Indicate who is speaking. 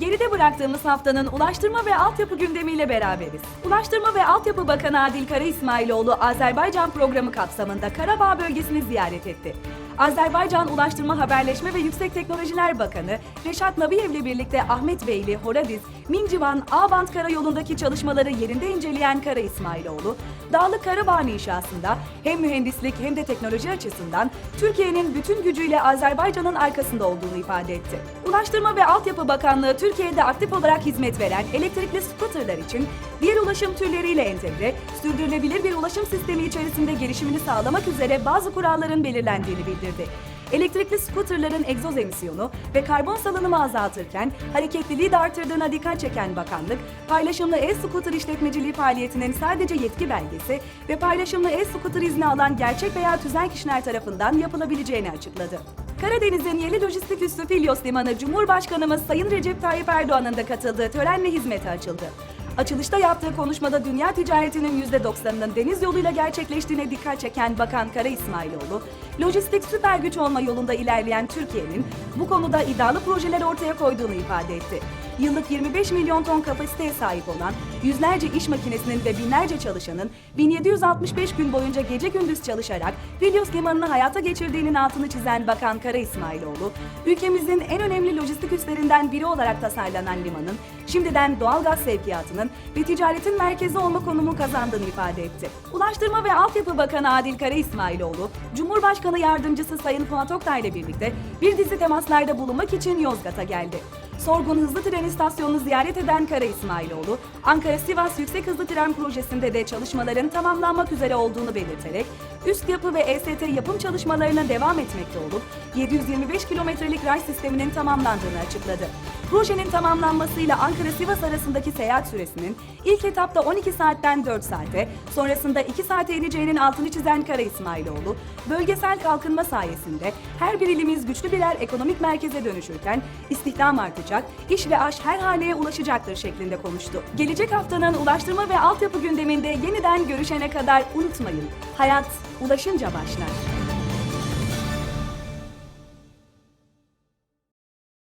Speaker 1: Geride bıraktığımız haftanın ulaştırma ve altyapı gündemiyle beraberiz. Ulaştırma ve Altyapı Bakanı Adil Kara İsmailoğlu Azerbaycan programı kapsamında Karabağ bölgesini ziyaret etti. Azerbaycan Ulaştırma Haberleşme ve Yüksek Teknolojiler Bakanı Reşat Nabiyev ile birlikte Ahmet Beyli, Horadiz, Mincivan, Ağbant Karayolu'ndaki çalışmaları yerinde inceleyen Kara İsmailoğlu, Dağlı Karabağ inşasında hem mühendislik hem de teknoloji açısından Türkiye'nin bütün gücüyle Azerbaycan'ın arkasında olduğunu ifade etti. Ulaştırma ve Altyapı Bakanlığı Türkiye'de aktif olarak hizmet veren elektrikli scooterlar için diğer ulaşım türleriyle entegre, sürdürülebilir bir ulaşım sistemi içerisinde gelişimini sağlamak üzere bazı kuralların belirlendiğini bildirdi. Elektrikli scooterların egzoz emisyonu ve karbon salınımı azaltırken hareketliliği de artırdığına dikkat çeken bakanlık, paylaşımlı e-scooter işletmeciliği faaliyetinin sadece yetki belgesi ve paylaşımlı e-scooter izni alan gerçek veya tüzel kişiler tarafından yapılabileceğini açıkladı. Karadeniz'in yeni lojistik üssü Filyos Limanı Cumhurbaşkanımız Sayın Recep Tayyip Erdoğan'ın da katıldığı törenle hizmete açıldı. Açılışta yaptığı konuşmada dünya ticaretinin %90'ının deniz yoluyla gerçekleştiğine dikkat çeken Bakan Kara İsmailoğlu, lojistik süper güç olma yolunda ilerleyen Türkiye'nin bu konuda iddialı projeler ortaya koyduğunu ifade etti. Yıllık 25 milyon ton kapasiteye sahip olan yüzlerce iş makinesinin ve binlerce çalışanın 1765 gün boyunca gece gündüz çalışarak Filyos Limanı'nı hayata geçirdiğinin altını çizen Bakan Kara İsmailoğlu, ülkemizin en önemli lojistik üslerinden biri olarak tasarlanan limanın şimdiden doğalgaz sevkiyatının ve ticaretin merkezi olma konumu kazandığını ifade etti. Ulaştırma ve Altyapı Bakanı Adil Kara İsmailoğlu, Cumhurbaşkanı Yardımcısı Sayın Fuat Oktay ile birlikte bir dizi temaslarda bulunmak için Yozgat'a geldi. Sorgun Hızlı Tren İstasyonu'nu ziyaret eden Kara İsmailoğlu, Ankara-Sivas Yüksek Hızlı Tren Projesi'nde de çalışmaların tamamlanmak üzere olduğunu belirterek, üst yapı ve EST yapım çalışmalarına devam etmekte olup, 725 kilometrelik ray sisteminin tamamlandığını açıkladı. Projenin tamamlanmasıyla Ankara-Sivas arasındaki seyahat süresinin ilk etapta 12 saatten 4 saate, sonrasında 2 saate ineceğinin altını çizen Kara İsmailoğlu, bölgesel kalkınma sayesinde her bir ilimiz güçlü birer ekonomik merkeze dönüşürken istihdam artacak, iş ve aş her haneye ulaşacaktır şeklinde konuştu. Gelecek haftanın ulaştırma ve altyapı gündeminde yeniden görüşene kadar unutmayın, hayat ulaşınca başlar.